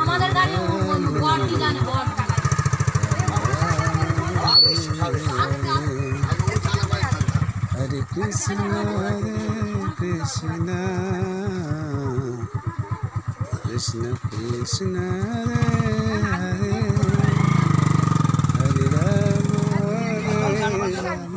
আমাদের গাড়ি কি জানে বর হরে কৃষ্ণ হরে কৃষ্ণ কৃষ্ণ কৃষ্ণ হরে হরে রাম হরে রাম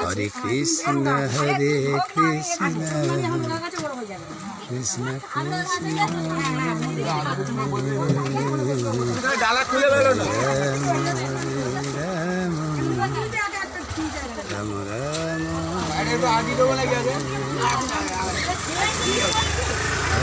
হরে কৃষ্ণ হরে কৃষ্ণ কৃষ্ণ কৃষ্ণ রাম রাম রাম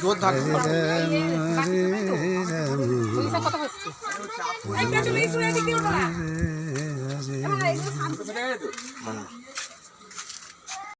জোর